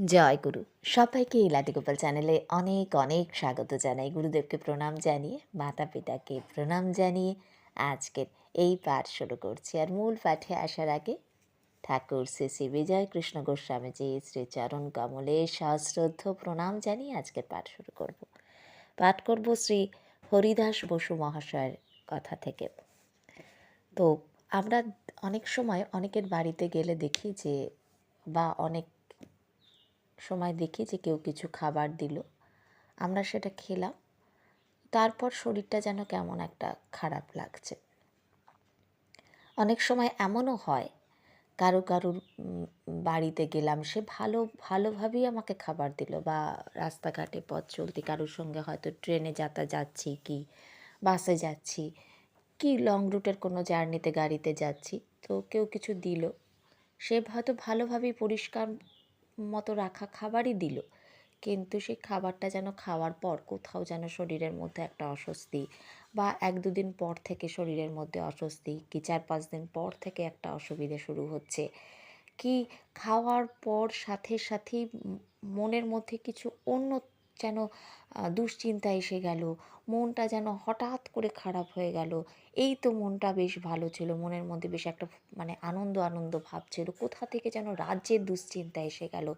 জয় গুরু। সবাইকে এই লাটিগোপাল চ্যানেলে অনেক অনেক স্বাগত জানাই। গুরুদেবকে প্রণাম জানিয়ে মাতা পিতাকে প্রণাম জানিয়ে আজকের এই পাঠ শুরু করছি। আর মূল পাঠে আসার আগে ঠাকুর শ্রী শ্রী বিজয় কৃষ্ণ গোস্বামীজি শ্রী চরণ কমলে সশ্রদ্ধ প্রণাম জানিয়ে আজকের পাঠ শুরু করব। পাঠ করব শ্রী হরিদাস বসু মহাশয়ের কথা থেকে। তো আমরা অনেক সময় অনেকের বাড়িতে গেলে দেখি যে বা অনেক সময় দেখি যে কেউ কিছু খাবার দিল। আমরা সেটা খেলাম। তারপর শরীরটা যেন কেমন একটা খারাপ লাগছে। অনেক সময় এমনও হয়, কারও কারুর বাড়িতে গেলাম, সে ভালো, ভালোভাবেই আমাকে খাবার দিল বা রাস্তাঘাটে পথ চলতি, কারোর সঙ্গে হয়তো ট্রেনে যাতা, যাচ্ছি কি, বাসে যাচ্ছি কি লং রুটের কোনো জার্নিতে গাড়িতে যাচ্ছি, তো কেউ কিছু দিল। সে হয়তো ভালোভাবেই পরিষ্কার মতো রাখা খাবারই দিল। কিন্তু সেই খাবারটা যেন খাওয়ার পর কোথাও যেন শরীরের মধ্যে একটা অস্বস্তি বা এক দুদিন পর থেকে শরীরের মধ্যে অস্বস্তি, কি চার পাঁচ দিন পর থেকে একটা অসুবিধে শুরু হচ্ছে। কি খাওয়ার পর সাথে সাথেই মনের মধ্যে কিছু অন্য যেন দুশ্চিন্তা এসে গেল। মনটা যেন হঠাৎ করে খারাপ হয়ে গেল। এই তো মনটা বেশ ভালো ছিল। মনের মধ্যে বেশ একটা মানে আনন্দ আনন্দ ভাব ছিল। কোথা থেকে যেন রাজ্যের দুশ্চিন্তা এসে গেল।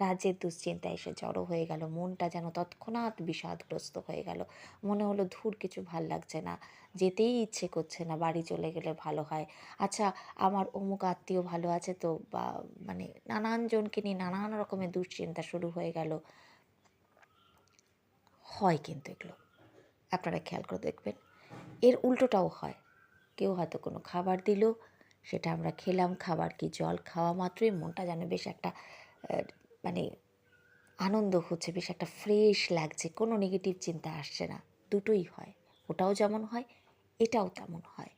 রাজ্যের দুশ্চিন্তা এসে জড়ো হয়ে গেল। মনটা যেন তৎক্ষণাৎ বিষাদগ্রস্ত হয়ে গেল। মনে হলো, ধুর, কিছু ভালো লাগছে না। যেতেই ইচ্ছে করছে না। বাড়ি চলে গেলে ভালো হয়। আচ্ছা আমার অমুক আত্মীয় ভালো আছে তো? বা মানে নানান জনকে নিয়ে নানান রকমের দুশ্চিন্তা শুরু হয়ে গেল। হয় কিন্তু এগুলো। আপনারা খেয়াল করে দেখবেন। এর উল্টোটাও হয়। কেউ হয়তো কোনো খাবার দিল, সেটা আমরা খেলাম, খাবার কি জল, খাওয়া মাত্রই মনটা যেন বেশ একটা মানে আনন্দ হচ্ছে, বেশ একটা ফ্রেশ লাগছে, কোনো নেগেটিভ চিন্তা আসছে না। দুটোই হয়। ওটাও যেমন হয়, এটাও তেমন হয়।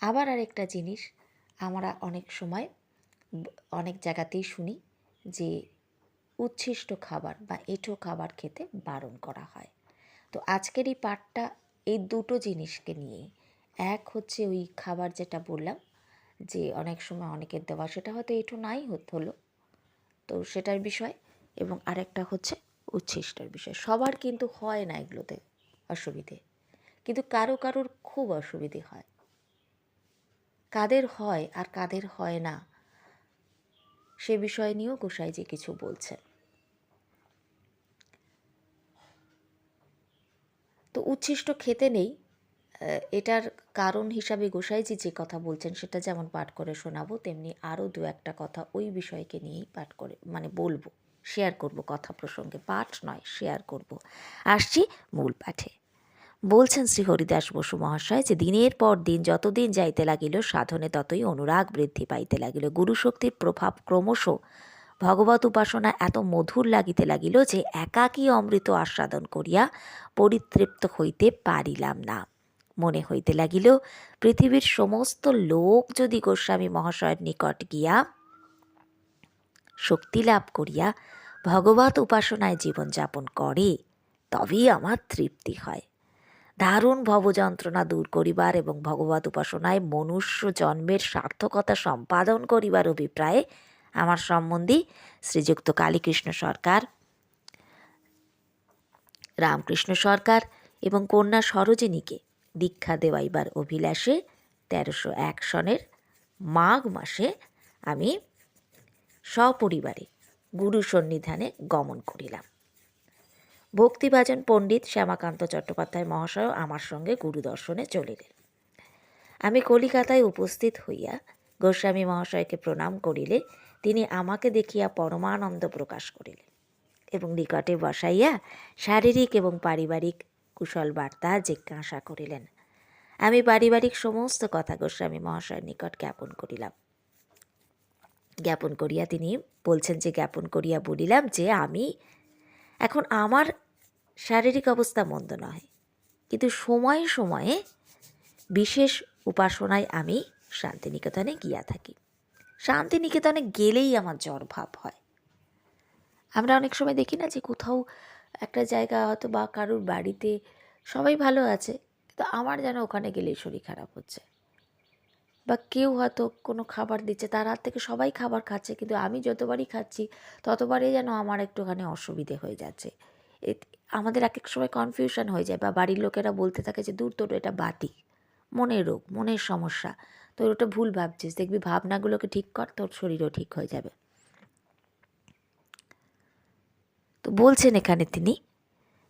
আবার আরেকটা জিনিস আমরা অনেক সময়, অনেক জায়গাতেই শুনি যে উচ্ছিষ্ট খাবার বা এঁঠো খাবার খেতে বারণ করা হয়। তো আজকের এই পাঠটা এই দুটো জিনিসকে নিয়ে, এক হচ্ছে ওই খাবার যেটা বললাম, যে অনেক সময় অনেকের দেওয়া সেটা হয়তো এঁটো নাই হলো। তো সেটার বিষয় এবং আরেকটা হচ্ছে উচ্ছিষ্টের বিষয়। সবার কিন্তু হয় না এগুলোতে অসুবিধে। কিন্তু কারও কারোর খুব অসুবিধে হয়। কাদের হয় আর কাদের হয় না, সে বিষয় নিয়েও গোসাইজি কিছু বলছেন। তো উচ্ছিষ্ট খেতে নেই। এটার কারণ হিসাবে গোসাইজি যে কথা বলছেন সেটা যেমন পাঠ করে শোনাবো, তেমনি আরও দু একটা কথা ওই বিষয়কে নিয়েই পাঠ করে মানে বলব শেয়ার করব, কথা প্রসঙ্গে পাঠ নয় শেয়ার করব। আসছি মূল পাঠে। বলছেন শ্রী হরিদাস বসু মহাশয় যে দিনের পর দিন যতদিন যাইতে লাগিল, সাধনে ততই অনুরাগ বৃদ্ধি পাইতে লাগিল। গুরুশক্তির প্রভাব ক্রমশ ভগবত উপাসনা এত মধুর লাগিতে লাগিল যে একাকী অমৃত আস্বাদন করিয়া পরিতৃপ্ত হইতে পারিলাম না। মনে হইতে লাগিল, পৃথিবীর সমস্ত লোক যদি গোস্বামী মহাশয়ের নিকট গিয়া শক্তি লাভ করিয়া ভগবত উপাসনায় জীবনযাপন করে, তবেই আমার তৃপ্তি হয়। দারুণ ভবযন্ত্রণা দূর করিবার এবং ভগবত উপাসনায় মনুষ্য জন্মের সার্থকতা সম্পাদন করিবার অভিপ্রায়ে আমার সম্বন্ধী শ্রীযুক্ত কালীকৃষ্ণ সরকার, রামকৃষ্ণ সরকার এবং কন্যা সরোজিনীকে দীক্ষা দেওয়াইবার অভিলাষে তেরোশো এক সনের মাঘ মাসে আমি সপরিবারে গুরু সন্নিধানে গমন করিলাম। ভক্তিভাজন পণ্ডিত শ্যামাকান্ত চট্টোপাধ্যায় মহাশয় আমার সঙ্গে গুরু দর্শনে চলিলেন। আমি কলিকাতায় উপস্থিত হইয়া গোস্বামী মহাশয়কে প্রণাম করিলে তিনি আমাকে দেখিয়া পরমানন্দ প্রকাশ করিলেন এবং নিকটে বসাইয়া শারীরিক এবং পারিবারিক কুশল বার্তা জিজ্ঞাসা করিলেন। আমি পারিবারিক সমস্ত কথা গোস্বামী মহাশয়ের নিকট জ্ঞাপন করিলাম। জ্ঞাপন করিয়া তিনি বলছেন যে, জ্ঞাপন করিয়া বলিলাম যে, আমি এখন আমার শারীরিক অবস্থা মন্দ নয় কিন্তু সময়ে সময়ে বিশেষ উপাসনায় আমি শান্তিনিকেতনে গিয়া থাকি। শান্তিনিকেতনে গেলেই আমার জ্বর ভাব হয়। আমরা অনেক সময় দেখি না যে কোথাও একটা জায়গা হয়তো বা কারোর বাড়িতে সবাই ভালো আছে, কিন্তু আমার যেন ওখানে গেলেই শরীর খারাপ হচ্ছে। বা কেউ হয়তো কোনো খাবার দিচ্ছে, তার হাত থেকে সবাই খাবার খাচ্ছে, কিন্তু আমি যতবারই খাচ্ছি, ততবারই যেন আমার একটুখানি অসুবিধে হয়ে যাচ্ছে। আমাদের এক এক সময় কনফিউশন হয়ে যায় বা বাড়ির লোকেরা বলতে থাকে যে, দূর তোর এটা বাতি মনের রোগ, মনের সমস্যা। তোর ওটা ভুল ভাবছিস। দেখবি ভাবনাগুলোকে ঠিক কর, তোর শরীরও ঠিক হয়ে যাবে। তো বলছেন এখানে তিনি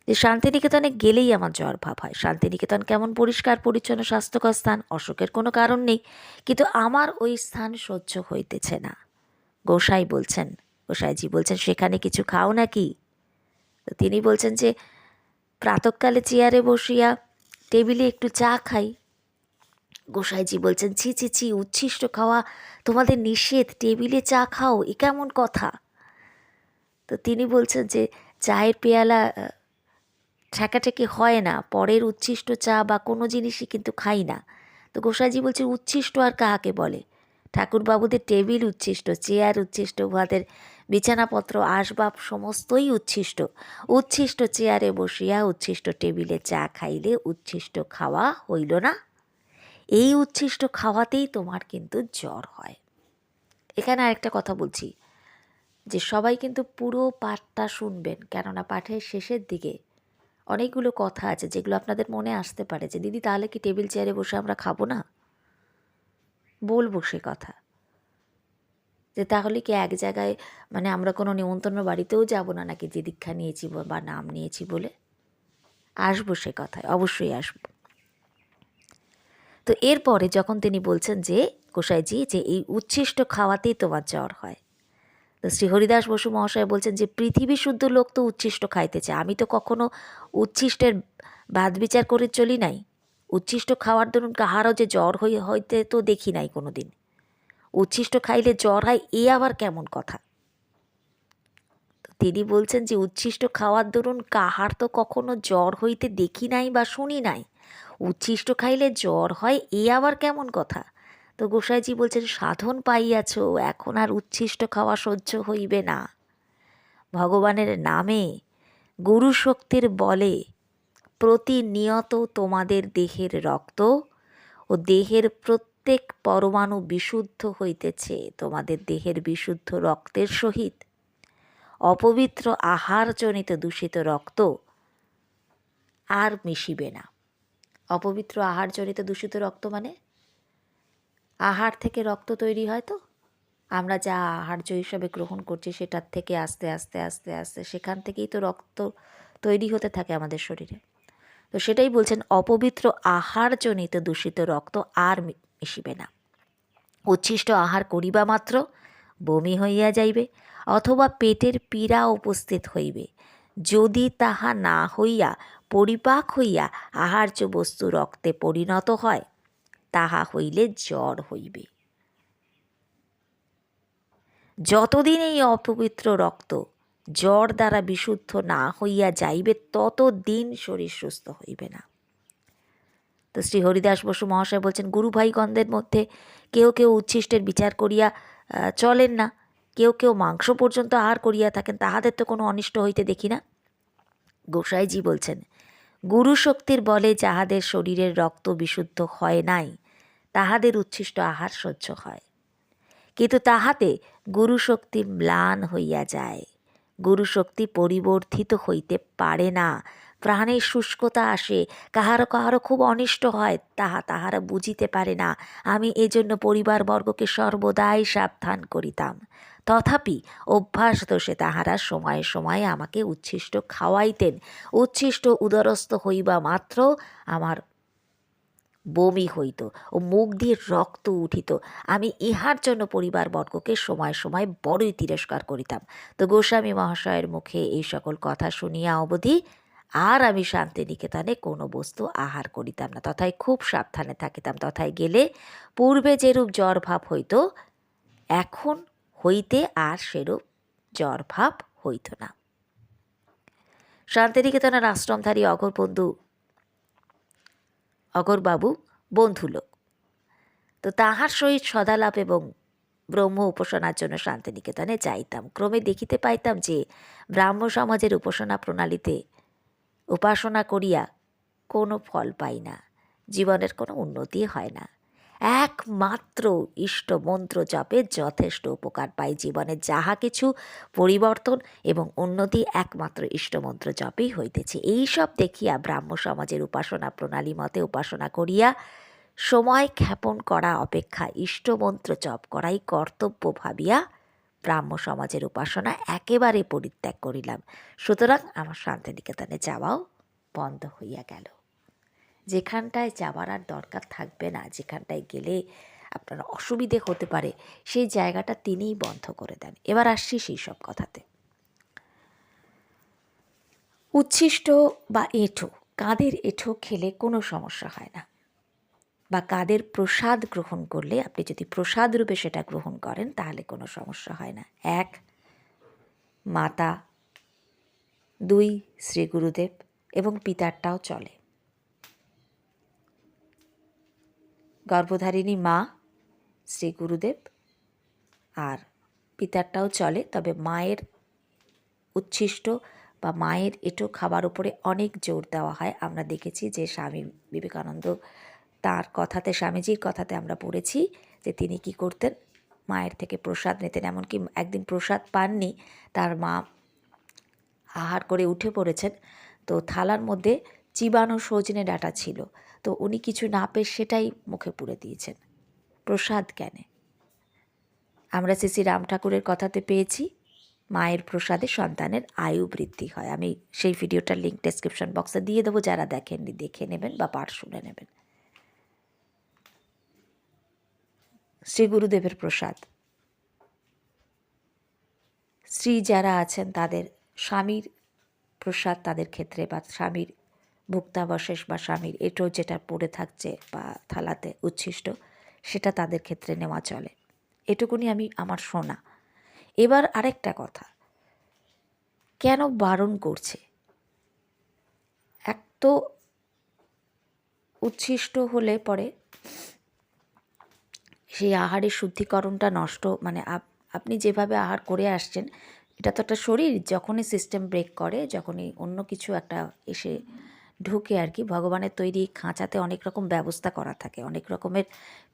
যে শান্তিনিকেতনে গেলেই আমার জ্বর ভাব হয়। শান্তিনিকেতন কেমন পরিষ্কার, পরিচ্ছন্ন, স্বাস্থ্যকর স্থান? অসুখের কোনো কারণ নেই। কিন্তু আমার ওই স্থান সহ্য হইতেছে না। গোসাই বলছেন, গোসাইজি বলছেন, সেখানে কিছু খাও নাকি? তো তিনি বলছেন যে, প্রাতকালে চেয়ারে বসিয়া টেবিলে একটু চা খাই। গোসাইজি বলছেন, ছি ছি ছি, উচ্ছিষ্ট খাওয়া, তোমাদের নিষেধ, টেবিলে চা খাও, এ কেমন কথা? তো তিনি বলছেন যে, চায়ের পেয়ালা ঠেকাঠেকি হয় না, পরের উচ্ছিষ্ট চা বা কোনো জিনিসই কিন্তু খাই না। তো গোসাইজি বলছে উচ্ছিষ্ট আর কাহাকে বলে? ঠাকুরবাবুদের টেবিল উচ্ছিষ্ট, চেয়ার উচ্ছিষ্ট, উহাদের বিছানাপত্র, আসবাব সমস্তই উচ্ছিষ্ট। উচ্ছিষ্ট চেয়ারে বসিয়া উচ্ছিষ্ট টেবিলে চা খাইলে উচ্ছিষ্ট খাওয়া হইল না। এই উচ্ছিষ্ট খাওয়াতেই তোমার কিন্তু জ্বর হয়। এখানে আরেকটা কথা বলছি, যে সবাই কিন্তু পুরো পাঠটা শুনবেন, কেননা পাঠের শেষের দিকে অনেকগুলো কথা আছে, যেগুলো আপনাদের মনে আসতে পারে যে, দিদি, তাহলে কি টেবিল চেয়ারে বসে আমরা খাব না? বলব সে কথা। যে, তাহলে কি এক জায়গায় মানে আমরা কোনো নিমন্ত্রণ বাড়িতেও যাব না নাকি, যে দীক্ষা নিয়েছি বা নাম নিয়েছি বলে? আসব সে কথায়, অবশ্যই আসব। তো এরপরে যখন তিনি বলছেন যে, গোসাইজি, যে এই উচ্ছিষ্ট খাওয়াতেই তোমার জ্বর হয়। তো শ্রী হরিদাস বসু মহাশয় বলছেন যে, পৃথিবী শুদ্ধ লোক তো উচ্ছিষ্ট খাইতেছে। আমি তো কখনো উচ্ছিষ্টের বাদ বিচার করে চলি নাই। উচ্ছিষ্ট খাওয়ার দরুন কাহারও যে জ্বর হই, হইতে তো দেখি নাই কোনো দিন উচ্ছিষ্ট খাইলে জ্বর হয়, এ আবার কেমন কথা? তিনি বলছেন যে, উচ্ছিষ্ট খাওয়ার দরুন কাহার তো কখনো জ্বর হইতে দেখি নাই বা শুনি নাই। উচ্ছিষ্ট খাইলে জ্বর হয়, এ আবার কেমন কথা? তো গোসাইজি বলছেন, সাধন পাইয়াছ, এখন আর উচ্ছিষ্ট খাওয়া সহ্য হইবে না। ভগবানের নামে গুরু শক্তির বলে প্রতিনিয়ত তোমাদের দেহের রক্ত ও দেহের প্রত্যেক পরমাণু বিশুদ্ধ হইতেছে, তোমাদের দেহের বিশুদ্ধ রক্তের সহিত। অপবিত্র আহারজনিত দূষিত রক্ত আর মিশিবে না। অপবিত্র আহারজনিত দূষিত রক্ত মানে? আহার থেকে রক্ত তৈরি হয় তো? আমরা যা আহার্য হিসাবে গ্রহণ করছি সেটার থেকে আস্তে আস্তে আস্তে আস্তে সেখান থেকেই তো রক্ত তৈরি হতে থাকে আমাদের শরীরে। তো সেটাই বলছেন অপবিত্র আহারজনিত দূষিত রক্ত আর মিশিবে না। উচ্ছিষ্ট আহার করিবা মাত্র, বমি হইয়া যাইবে, অথবা পেটের পীড়া উপস্থিত হইবে। যদি তাহা না হইয়া পরিপাক হইয়া আহার্য বস্তু রক্তে পরিণত হয়, তাহা হইলে জ্বর হইবে। যতদিন এই অপবিত্র রক্ত জ্বর দ্বারা বিশুদ্ধ না হইয়া যাইবে, ততদিন শরীর সুস্থ হইবে না। তো শ্রী হরিদাস বসু মহাশয় বলছেন, গুরু ভাইগণদের মধ্যে কেউ কেউ উচ্ছিষ্টের বিচার করিয়া চলেন না। কেউ কেউ মাংস পর্যন্ত আহার করিয়া থাকেন, তাহাদের তো কোনো অনিষ্ট হইতে দেখি না। গোসাইজি বলছেন গুরু শক্তির বলে যাহাদের শরীরের রক্ত বিশুদ্ধ হয় নাই, তাহাদের উচ্ছিষ্ট আহার সহ্য হয়। কিন্তু তাহাতে গুরুশক্তি ম্লান হইয়া যায়। গুরুশক্তি পরিবর্ধিত হইতে পারে না। প্রাণের শুষ্কতা আসে কাহারও কাহারো খুব অনিষ্ট হয়, তাহা তাহারা বুঝিতে পারে না। আমি এজন্য পরিবারবর্গকে সর্বদাই সাবধান করিতাম। তথাপি অভ্যাস দোষে তাহারা সময়ে সময়ে আমাকে উচ্ছিষ্ট খাওয়াইতেন। উচ্ছিষ্ট উদরস্থ হইবা মাত্র আমার বমি হইত ও মুখ দিয়ে রক্ত উঠিত। আমি ইহার জন্য পরিবারবর্গকে সময় সময় বড়ই তিরস্কার করিতাম। তো গোস্বামী মহাশয়ের মুখে এই সকল কথা শুনিয়া অবধি আর আমি শান্তিনিকেতনে কোনো বস্তু আহার করিতাম না। তথায় খুব সাবধানে থাকিতাম। তথায় গেলে পূর্বে যেরূপ জ্বর ভাব হইত, এখন হইতে আর সেরূপ জ্বর ভাব হইত না। শান্তিনিকেতনের আশ্রমধারী অঘর অঘরবন্ধু অগরবাবু বন্ধুলোক। তো তাহার সহিত সদালাপ এবং ব্রহ্ম উপাসনার জন্য শান্তিনিকেতনে যাইতাম। ক্রমে দেখিতে পাইতাম যে ব্রাহ্ম সমাজের উপাসনা প্রণালীতে উপাসনা করিয়া কোনো ফল পাই না। জীবনের কোনো উন্নতি হয় না। একমাত্র ইষ্ট মন্ত্র জপে যথেষ্ট উপকার পাই জীবনে যাহা কিছু পরিবর্তন এবং উন্নতি একমাত্র ইষ্টমন্ত্র জপেই হইতেছে। এইসব দেখিয়া ব্রাহ্ম সমাজের উপাসনা প্রণালী মতে উপাসনা করিয়া সময় ক্ষেপণ করা অপেক্ষা ইষ্টমন্ত্র জপ করাই কর্তব্য ভাবিয়া ব্রাহ্ম সমাজের উপাসনা একেবারে পরিত্যাগ করিলাম। সুতরাং আমার শান্তিনিকেতনে যাওয়াও বন্ধ হইয়া গেল। যেখানটায় যাওয়ার আর দরকার থাকবে না, যেখানটায় গেলে আপনার অসুবিধে হতে পারে, সেই জায়গাটা তিনিই বন্ধ করে দেন। এবার আসছি সেই সব কথাতে। উচ্ছিষ্ট বা এঁঠো, কাদের এঁঠো খেলে কোনো সমস্যা হয় না। বা কাদের প্রসাদ গ্রহণ করলে আপনি যদি প্রসাদ রূপে সেটা গ্রহণ করেন, তাহলে কোনো সমস্যা হয় না। এক, মাতা। দুই, শ্রী গুরুদেব এবং পিতারটাও চলে। গর্ভধারিণী মা, শ্রী গুরুদেব। আর পিতারটাও চলে, তবে মায়ের উচ্ছিষ্ট বা মায়ের এটো খাবার উপরে অনেক জোর দেওয়া হয়। আমরা দেখেছি যে স্বামী বিবেকানন্দ তার কথাতে, স্বামীজির কথাতে আমরা পড়েছি যে তিনি কি করতেন, মায়ের থেকে প্রসাদ নিতেন। এমনকি একদিন প্রসাদ পাননি, তার মা আহার করে উঠে পড়েছেন। তো থালার মধ্যে চিবানো সজনে ডাটা ছিল। তো উনি কিছু না পেয়ে সেটাই মুখে পুরে দিয়েছেন। প্রসাদ কেনে। আমরা শ্রী শ্রী রাম ঠাকুরের কথাতে পেয়েছি, মায়ের প্রসাদে সন্তানের আয়ু বৃদ্ধি হয়। আমি সেই ভিডিওটার লিঙ্ক ডেসক্রিপশন বক্সে দিয়ে দেবো, যারা দেখেননি দেখে নেবেন বা পাঠ শুনে নেবেন। শ্রী গুরুদেবের প্রসাদ। স্ত্রী যারা আছেন, তাদের স্বামীর প্রসাদ তাদের ক্ষেত্রে বা স্বামীর ভুক্তাবশেষ বা স্বামীর এটো যেটা পড়ে থাকছে বা থালাতে উচ্ছিষ্ট, সেটা তাদের ক্ষেত্রে নেওয়া চলে। এটুকুনি আমি আমার শোনা এবার আরেকটা কথা। কেন বারণ করছে? এক তো উচ্ছিষ্ট হলে পরে সেই আহারের শুদ্ধিকরণটা নষ্ট মানে আপনি যেভাবে আহার করে আসছেন, এটা তো একটা শরীর, যখনই সিস্টেম ব্রেক করে, যখনই অন্য কিছু একটা এসে ঢুকে আর কি ভগবানের তৈরি খাঁচাতে অনেক রকম ব্যবস্থা করা থাকে, অনেক রকমের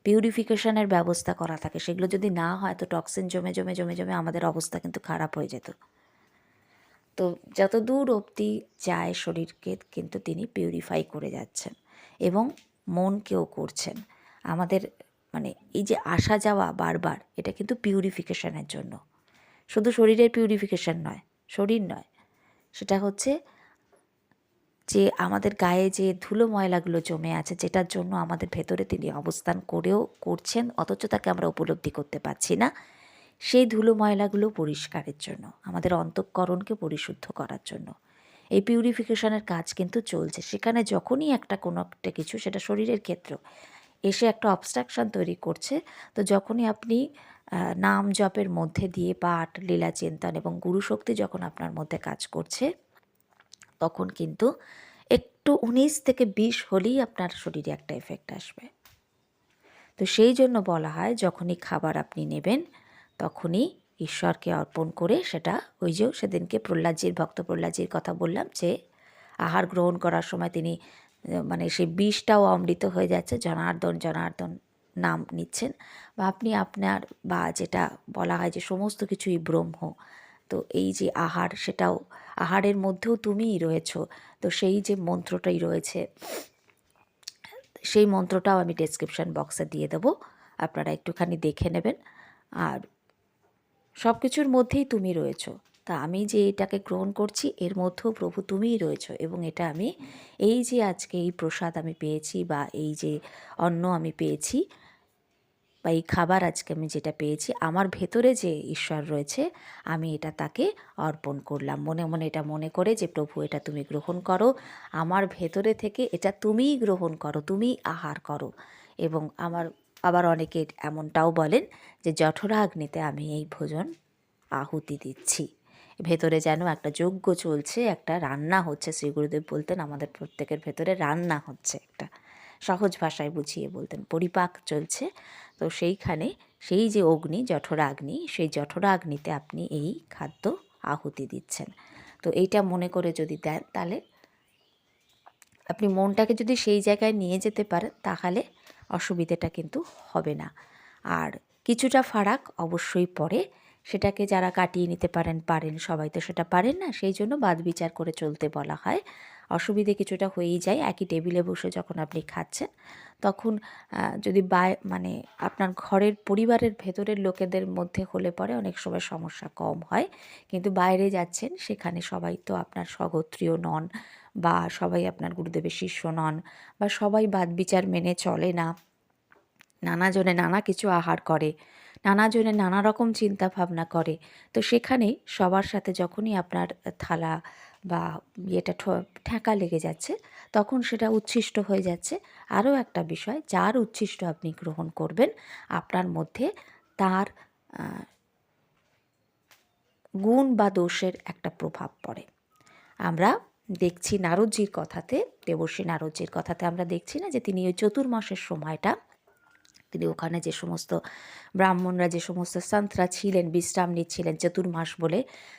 পিউরিফিকেশনের ব্যবস্থা করা থাকে। সেগুলো যদি না হয় তো টক্সিন জমে জমে জমে জমে আমাদের অবস্থা কিন্তু খারাপ হয়ে যেত। তো যত দূর অবধি যায় শরীরকে কিন্তু তিনি পিউরিফাই করে যাচ্ছেন এবং মনকেও করছেন। আমাদের মানে এই যে আসা যাওয়া বারবার, এটা কিন্তু পিউরিফিকেশনের জন্য। শুধু শরীরের পিউরিফিকেশন নয়, শরীর নয়, সেটা হচ্ছে যে আমাদের গায়ে যে ধুলো ময়লাগুলো জমে আছে, যেটার জন্য আমাদের ভেতরে তিনি অবস্থান করেও করছেন, অথচ তাকে আমরা উপলব্ধি করতে পারছি না। সেই ধুলো ময়লাগুলো পরিষ্কারের জন্য, আমাদের অন্তঃকরণকে পরিশুদ্ধ করার জন্য। এই পিউরিফিকেশনের কাজ কিন্তু চলছে। সেখানে যখনই একটা কোনো একটা কিছু, সেটা শরীরের ক্ষেত্র, এসে একটা অবস্ট্রাকশান তৈরি করছে, তো যখনই আপনি নাম জপের মধ্যে দিয়ে পাঠ, লীলা চিন্তন এবং গুরুশক্তি যখন আপনার মধ্যে কাজ করছে তখন কিন্তু একটু উনিশ থেকে বিশ হলেই আপনার শরীরে একটা এফেক্ট আসবে। তো সেই জন্য বলা হয়, যখনই খাবার আপনি নেবেন, তখনই ঈশ্বরকে অর্পণ করে সেটা ওই যে সেদিনকে প্রহ্লাদজির, ভক্ত প্রহ্লাদজির কথা বললাম যে, আহার গ্রহণ করার সময় তিনি মানে সেই বিষটাও অমৃত হয়ে যাচ্ছে, জনার্দন জনার্দন নাম নিচ্ছেন। বা আপনি আপনার বা যেটা বলা হয় যে সমস্ত কিছুই ব্রহ্ম। তো এই যে আহার সেটাও, আহারের মধ্যেও তুমিই রয়েছ, তো সেই যে মন্ত্রটাই রয়েছে, সেই মন্ত্রটাও আমি ডেসক্রিপশান বক্সে দিয়ে দেবো, আপনারা একটুখানি দেখে নেবেন, আর সব কিছুর মধ্যেই তুমি রয়েছ, তা আমি যে এটাকে গ্রহণ করছি, এর মধ্যেও প্রভু তুমিই রয়েছ, এবং এটা আমি এই যে আজকে এই প্রসাদ আমি পেয়েছি বা এই যে অন্ন আমি পেয়েছি বা এই খাবার আজকে আমি যেটা পেয়েছি, আমার ভেতরে যে ঈশ্বর রয়েছে, আমি এটা তাকে অর্পণ করলাম। মনে মনে এটা মনে করে যে, প্রভু, এটা তুমি গ্রহণ করো। আমার ভেতরে থেকে এটা তুমিই গ্রহণ করো, তুমিই আহার করো। এবং আমার, আবার অনেকে এমনটাও বলেন যে, জঠরাগ্নিতে আমি এই ভোজন আহুতি দিচ্ছি। ভেতরে যেন একটা যজ্ঞ চলছে, একটা রান্না হচ্ছে। শ্রী গুরুদেব বলতেন, আমাদের প্রত্যেকের ভেতরে রান্না হচ্ছে একটা। সহজ ভাষায় বুঝিয়ে বলতেন, পরিপাক চলছে। তো সেইখানে সেই যে অগ্নি, জঠরাগ্নি, সেই জঠরাগ্নিতে আপনি এই খাদ্য আহুতি দিচ্ছেন। তো এইটা মনে করে যদি দেন তাহলে আপনি মনটাকে যদি সেই জায়গায় নিয়ে যেতে পারেন, তাহলে অসুবিধেটা কিন্তু হবে না। আর কিছুটা ফারাক অবশ্যই পড়ে, সেটাকে যারা কাটিয়ে নিতে পারেন পারেন, সবাই তো সেটা পারেন না, সেই জন্য বাদ বিচার করে চলতে বলা হয়। অসুবিধে কিছুটা হয়েই যায়। একই টেবিলে বসে যখন আপনি খাচ্ছেন, তখন যদি বাই মানে আপনার ঘরের পরিবারের ভেতরের লোকেদের মধ্যে হলে পরে অনেক সময় সমস্যা কম হয়। কিন্তু বাইরে যাচ্ছেন, সেখানে সবাই তো আপনার স্বগোত্রীয় নন বা সবাই আপনার গুরুদেবের শিষ্য নন বা সবাই বাদ বিচার মেনে চলে না। নানাজনে নানা কিছু আহার করে, নানাজনে নানা রকম চিন্তা ভাবনা করে। তো সেখানে সবার সাথে যখনই আপনার থালা বা ইয়েটা ঠেকা লেগে যাচ্ছে, তখন সেটা উচ্ছিষ্ট হয়ে যাচ্ছে। আরও একটা বিষয়, যার উচ্ছিষ্ট আপনি গ্রহণ করবেন, আপনার মধ্যে তার গুণ বা দোষের একটা প্রভাব পড়ে। আমরা দেখছি নারদজির কথাতে দেবর্ষী নারদজির কথাতে আমরা দেখছি না যে তিনি ওই চতুর্মাসের সময়টা তিনি ওখানে যে সমস্ত ব্রাহ্মণরা, যে সমস্ত সন্তরা ছিলেন, বিশ্রাম নিচ্ছিলেন চতুর্মাস বলে।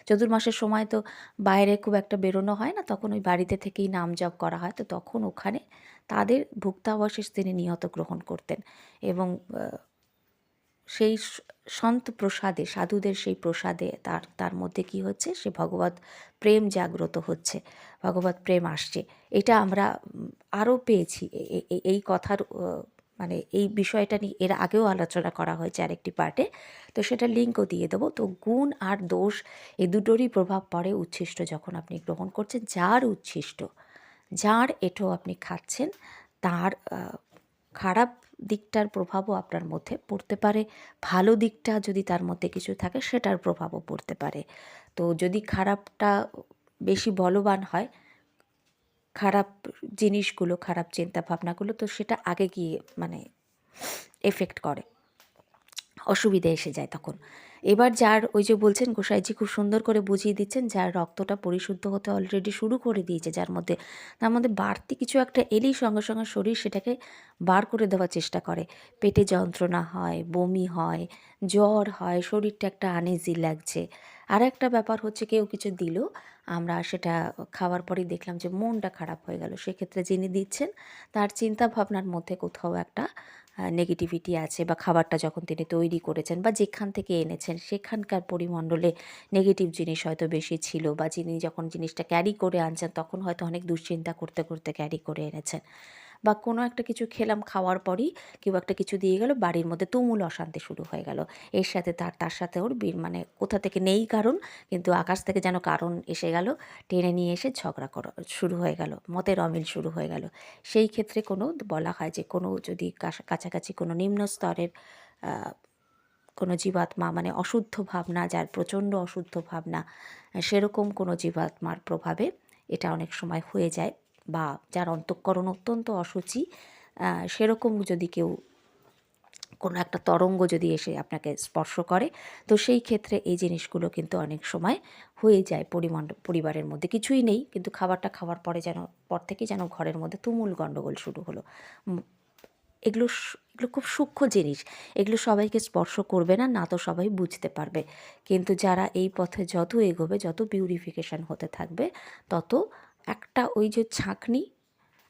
চতুর্মাসের সময় তো বাইরে খুব একটা বেরোনো হয় না, তখন ওই বাড়িতে থেকেই নাম জপ করা হয়। তো তখন ওখানে তাদের ভুক্তাবশেষ তিনি নিহত গ্রহণ করতেন এবং সেই সন্ত প্রসাদে, সাধুদের সেই প্রসাদে তার তার মধ্যে কি হচ্ছে? সে ভগবত প্রেম জাগ্রত হচ্ছে, ভগবত প্রেম আসছে। এটা আমরা আরও পেয়েছি এই কথার মানে এই বিষয়টা নিয়ে এর আগেও আলোচনা করা হয়েছে আরেকটি পার্টে। তো সেটা লিঙ্কও দিয়ে দেবো। তো গুণ আর দোষ এই দুটোরই প্রভাব পড়ে উচ্ছিষ্ট যখন আপনি গ্রহণ করছেন। যার উচ্ছিষ্ট, যার এটো আপনি খাচ্ছেন, তার খারাপ দিকটার প্রভাবও আপনার মধ্যে পড়তে পারে। ভালো দিকটা যদি তার মধ্যে কিছু থাকে, সেটার প্রভাবও পড়তে পারে। তো যদি খারাপটা বেশি বলবান হয় খারাপ জিনিসগুলো খারাপ চিন্তা ভাবনাগুলো তো সেটা আগে গিয়ে মানে এফেক্ট করে। অসুবিধে এসে যায় তখন। এবার যার ওই যে বলছেন গোসাইজি খুব সুন্দর করে বুঝিয়ে দিচ্ছেন, যার রক্তটা পরিশুদ্ধ হতে অলরেডি শুরু করে দিয়েছে, যার মধ্যে, তার মধ্যে বাড়তি কিছু একটা এলেই সঙ্গে সঙ্গে শরীর সেটাকে বার করে দেওয়ার চেষ্টা করে। পেটে যন্ত্রণা হয়, বমি হয়, জ্বর হয়, শরীরটা একটা আনইজি লাগছে। আর একটা ব্যাপার হচ্ছে কেউ কিছু দিল, আমরা সেটা খাওয়ার পরেই দেখলাম যে মনটা খারাপ হয়ে গেল। সেক্ষেত্রে যিনি দিচ্ছেন, তার চিন্তা ভাবনার মধ্যে কোথাও একটা নেগেটিভিটি আছে বা খাবারটা যখন তিনি তৈরি করেছেন বা যেখান থেকে এনেছেন, সেখানকার পরিমণ্ডলে নেগেটিভ জিনিস হয়তো বেশি ছিল বা যিনি যখন জিনিসটা ক্যারি করে আনছেন, তখন হয়তো অনেক দুশ্চিন্তা করতে করতে ক্যারি করে এনেছেন। বা কোনো একটা কিছু খেলাম খাওয়ার পরই কেউ একটা কিছু দিয়ে গেল, বাড়ির মধ্যে তুমুল অশান্তি শুরু হয়ে গেল। এর সাথে তার তার সাথে ওর বি- মানে কোথা থেকে নেই কারণ, কিন্তু আকাশ থেকে যেন কারণ এসে গেল, টেনে নিয়ে এসে ঝগড়া করা, শুরু হয়ে গেল, মতের অমিল শুরু হয়ে গেল। সেই ক্ষেত্রে কোনো বলা হয় যে কোনো যদি কাছা- কাছাকাছি কোনো নিম্ন স্তরের কোনো জীবাত্মা মানে অশুদ্ধ ভাবনা, যার প্রচণ্ড অশুদ্ধ ভাবনা, সেরকম কোনো জীবাত্মার প্রভাবে এটা অনেক সময় হয়ে যায়। বা যার অন্তঃকরণ অত্যন্ত অসুচি সেরকম যদি কেউ কোনো একটা তরঙ্গ যদি এসে আপনাকে স্পর্শ করে, তো সেই ক্ষেত্রে এই জিনিসগুলো কিন্তু অনেক সময় হয়ে যায় পরিমাণ, পরিবারের মধ্যে। কিছুই নেই, কিন্তু খাবারটা খাওয়ার পরে যেন, পর থেকে যেন ঘরের মধ্যে তুমুল গণ্ডগোল শুরু হলো। এগুলো এগুলো খুব সূক্ষ্ম জিনিস। এগুলো সবাইকে স্পর্শ করবে না না তো সবাই বুঝতে পারবে। কিন্তু যারা এই পথে যত এগোবে, যত পিউরিফিকেশন হতে থাকবে, তত একটা ওই যে ছাঁকনি,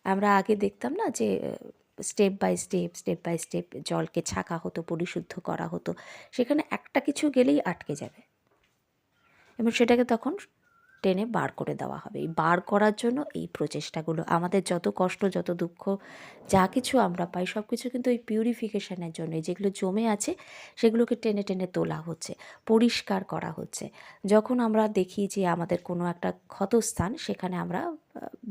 আমরা আগে দেখতাম না যে step by step step by step জলকে ছাঁকা হতো, পরিশুদ্ধ করা হতো, সেখানে একটা কিছু গেলেই আটকে যাবে। এবং সেটাকে তখন টেনে বার করে দেওয়া হবে। এই বার করার জন্য এই প্রচেষ্টাগুলো, আমাদের যত কষ্ট, যত দুঃখ, যা কিছু আমরা পাই সব কিছু কিন্তু এই পিউরিফিকেশানের জন্য যেগুলো জমে আছে, সেগুলোকে টেনে টেনে তোলা হচ্ছে, পরিষ্কার করা হচ্ছে। যখন আমরা দেখি যে আমাদের কোনো একটা ক্ষতস্থান, সেখানে আমরা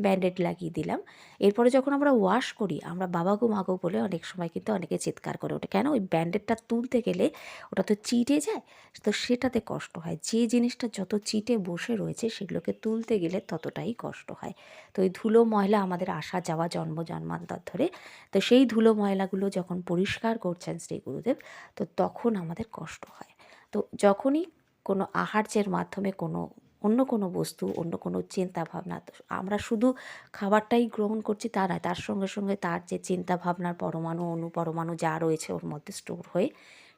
ব্যান্ডেড লাগিয়ে দিলাম। এরপরে যখন আমরা ওয়াশ করি, আমরা বাবা গো মাগো বলে অনেক সময় কিন্তু অনেকে চিৎকার করে ওঠে। কেন? ওই ব্যান্ডেডটা তুলতে গেলে ওটা তো চিটে যায়, তো সেটাতে কষ্ট হয়। যে জিনিসটা যত চিটে বসে রয়েছে, সেগুলোকে তুলতে গেলে ততটাই কষ্ট হয়। তো ওই ধুলো ময়লা আমাদের আসা, যাওয়া, জন্ম, জন্মান্তর ধরে, তো সেই ধুলো ময়লাগুলো যখন পরিষ্কার করছেন শ্রী গুরুদেব, তো তখন আমাদের কষ্ট হয়। তো যখনই কোনো আহার্যের মাধ্যমে কোনো অন্য কোনো বস্তু, অন্য কোনো চিন্তা ভাবনা আমরা শুধু খাবারটাই গ্রহণ করছি তা নয়, তার সঙ্গে সঙ্গে তার যে চিন্তা ভাবনার পরমাণু অনুপরমাণু যা রয়েছে ওর মধ্যে স্টোর হয়ে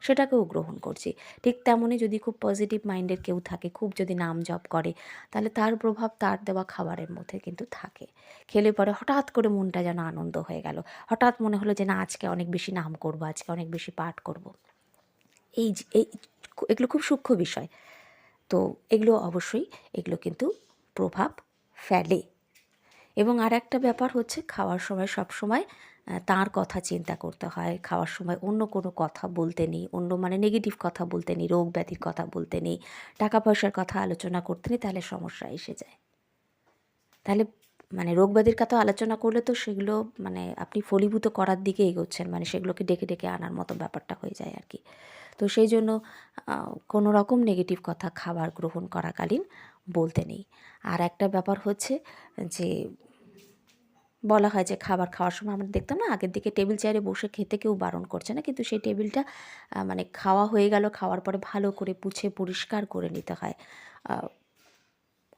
সেটাকেও গ্রহণ করছি। ঠিক তেমনই যদি খুব পজিটিভ মাইন্ডের কেউ থাকে, খুব যদি নাম জপ করে, তাহলে তার প্রভাব তার দেওয়া খাবারের মধ্যে কিন্তু থাকে। খেলে পরে হঠাৎ করে মনটা যেন আনন্দ হয়ে গেল। হঠাৎ মনে হলো যে না, আজকে অনেক বেশি নাম করব, আজকে অনেক বেশি পাঠ করব। এই এগুলো খুব সূক্ষ্ম বিষয়। তো এগুলো অবশ্যই, এগুলো কিন্তু প্রভাব ফেলে। এবং আর একটা ব্যাপার হচ্ছে খাওয়ার সময় সব সময় তার কথা চিন্তা করতে হয়। খাওয়ার সময় অন্য কোনো কথা বলতে নেই, অন্য মানে নেগেটিভ কথা বলতে নেই, রোগ ব্যাধির কথা বলতে নেই। টাকা পয়সার কথা আলোচনা করতে নেই, তাহলে সমস্যা এসে যায়। তাহলে মানে রোগ ব্যাধির কথা আলোচনা করলে তো সেগুলো মানে আপনি ফলীভূত করার দিকে এগোচ্ছেন মানে সেগুলোকে ডেকে ডেকে আনার মতো ব্যাপারটা হয়ে যায় আর কি। তো সেই জন্য কোনো রকম নেগেটিভ কথা খাবার গ্রহণ করাকালীন বলতে নেই। আর একটা ব্যাপার হচ্ছে যে, বলা হয় যে খাবার খাওয়ার সময় আমরা দেখতাম না, আগের দিকে টেবিল চেয়ারে বসে খেতে কেউ বারণ করছে না, কিন্তু সেই টেবিলটা মানে খাওয়া হয়ে গেল, খাওয়ার পরে ভালো করে পুছে পরিষ্কার করে নিতে হয়।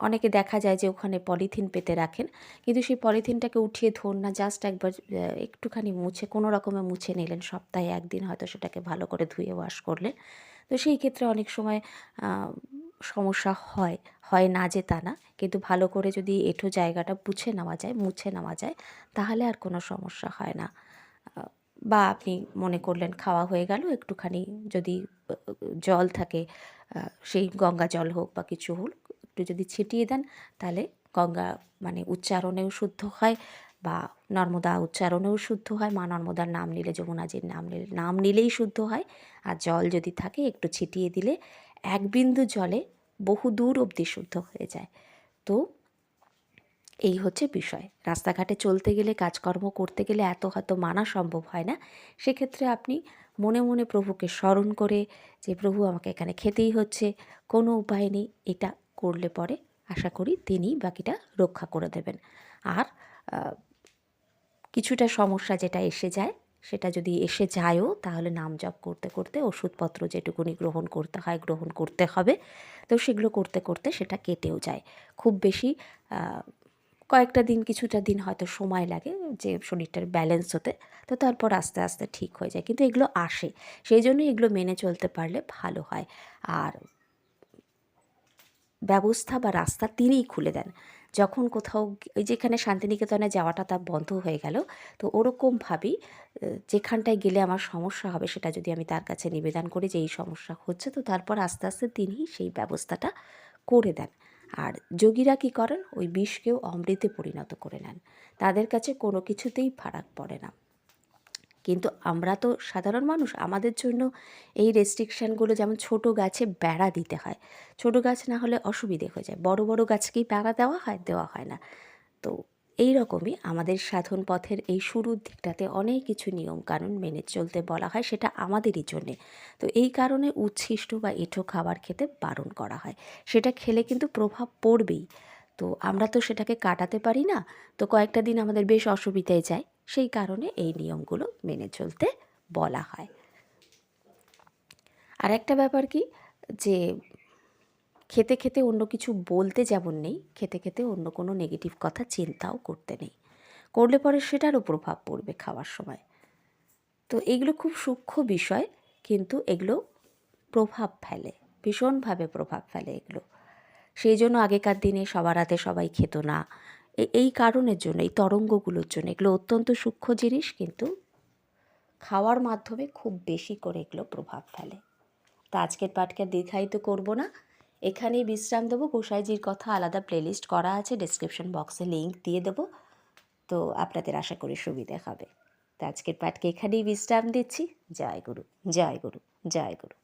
অনেকে দেখা যায় যে ওখানে পলিথিন পেতে রাখেন। কিন্তু সেই পলিথিনটাকে উঠিয়ে ধরুন না জাস্ট একবার একটুখানি মুছে, কোনো রকমে মুছে নিলেন, সপ্তাহে একদিন হয়তো সেটাকে ভালো করে ধুয়ে ওয়াশ করলেন। তো সেই ক্ষেত্রে অনেক সময় সমস্যা হয় হয় না যে তা না। কিন্তু ভালো করে যদি এঁঠো জায়গাটা পুছে নেওয়া যায়, মুছে নেওয়া যায়, তাহলে আর কোনো সমস্যা হয় না। বা আপনি মনে করলেন খাওয়া হয়ে গেল, একটুখানি যদি জল থাকে সেই গঙ্গা জল হোক বা কিছু হোক একটু যদি ছিটিয়ে দেন, তাহলে গঙ্গা মানে উচ্চারণেও শুদ্ধ হয় বা নর্মদা উচ্চারণেও শুদ্ধ হয়। মা নর্মদার নাম নিলে, যমুনাজির নাম নিলে, নাম নিলেই শুদ্ধ হয়। আর জল যদি থাকে, একটু ছিটিয়ে দিলে এক বিন্দু জলে বহু দূর অবধি শুদ্ধ হয়ে যায়। তো এই হচ্ছে বিষয়। রাস্তাঘাটে চলতে গেলে, কাজকর্ম করতে গেলে এত হয়তো মানা সম্ভব হয় না। সেক্ষেত্রে আপনি মনে মনে প্রভুকে স্মরণ করে যে, প্রভু, আমাকে এখানে খেতেই হচ্ছে। কোনো উপায় নেই। এটা করলে পরে আশা করি তিনি বাকিটা রক্ষা করে দেবেন। আর কিছুটা সমস্যা যেটা এসে যায়, সেটা যদি এসে যায়ও, তাহলে নাম জপ করতে করতে, ওষুধপত্র যেটুকুনি গ্রহণ করতে হয়, গ্রহণ করতে হবে। তো সেগুলো করতে করতে সেটা কেটেও যায়। খুব বেশি কয়েকটা দিন, কিছুটা দিন হয়তো সময় লাগে যে শরীরটার ব্যালেন্স হতে, তো তারপর আস্তে আস্তে ঠিক হয়ে যায়। কিন্তু এগুলো আসে। সেই জন্যই এগুলো মেনে চলতে পারলে ভালো হয়। আর ব্যবস্থা বা রাস্তা তিনিই খুলে দেন। যখন কোথাও যেখানে শান্তিনিকেতনে যাওয়াটা তার বন্ধ হয়ে গেল, তো ওরকমভাবেই যেখানটায় গেলে আমার সমস্যা হবে সেটা যদি আমি তার কাছে নিবেদন করি যে এই সমস্যা হচ্ছে, তো তারপর আস্তে আস্তে তিনি সেই ব্যবস্থাটা করে দেন। আর যোগীরা কী করেন? ওই বিষকেও অমৃতে পরিণত করে নেন। তাদের কাছে কোনো কিছুতেই ফারাক পড়ে না। কিন্তু আমরা তো সাধারণ মানুষ, আমাদের জন্য এই রেস্ট্রিকশানগুলো যেমন ছোট গাছে বেড়া দিতে হয়, ছোট গাছ না হলে অসুবিধে হয়ে যায়। বড় বড় গাছকেই বেড়া দেওয়া হয় দেওয়া হয় না। তো এই রকমই আমাদের সাধন পথের এই শুরুর দিকটাতে অনেক কিছু নিয়ম কানুন মেনে চলতে বলা হয়, সেটা আমাদেরই জন্যে। তো এই কারণে উচ্ছিষ্ট বা এঁঠো খাবার খেতে বারণ করা হয়। সেটা খেলে কিন্তু প্রভাব পড়বেই। তো আমরা তো সেটাকে কাটাতে পারি না। তো কয়েকটা দিন আমাদের বেশ অসুবিধায় যায়। সেই কারণে এই নিয়মগুলো মেনে চলতে বলা হয়। আর একটা ব্যাপার কি? যে খেতে খেতে অন্য কিছু বলতে যেমন নেই, খেতে খেতে অন্য কোনো নেগেটিভ কথা চিন্তাও করতে নেই। করলে পরে সেটারও প্রভাব পড়বে খাওয়ার সময়। তো এগুলো খুব সূক্ষ্ম বিষয়, কিন্তু এগুলো প্রভাব ফেলে, ভীষণভাবে প্রভাব ফেলে এগুলো। সেই জন্য আগেকার দিনে সবার হাতে সবাই খেত না। এই কারণের জন্য, এই তরঙ্গগুলোর জন্য। এগুলো অত্যন্ত সূক্ষ্ম জিনিস কিন্তু খাওয়ার মাধ্যমে খুব বেশি করে এগুলো প্রভাব ফেলে। তো আজকের পাঠকে দীর্ঘায়িত করব না। এখানেই বিশ্রাম দেবো। গোসাইজির কথা আলাদা প্লেলিস্ট করা আছে। ডিসক্রিপশন বক্সে লিঙ্ক দিয়ে দেবো। তো আপনাদের আশা করি সুবিধে হবে। তো আজকের পাঠকে এখানেই বিশ্রাম দিচ্ছি। জয় গুরু জয় গুরু জয় গুরু।